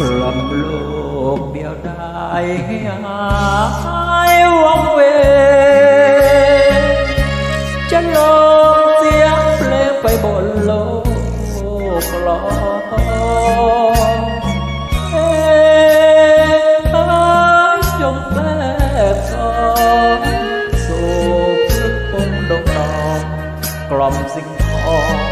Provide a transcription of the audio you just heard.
กล่อมโลกเดียวได้ให้หายวังเวงจะลงเสียงเพลงไปบนโลกลอยเอ้ยจงแทรกซ้อนสู่พลึกพงดงดอกกล่อมสิ่งของ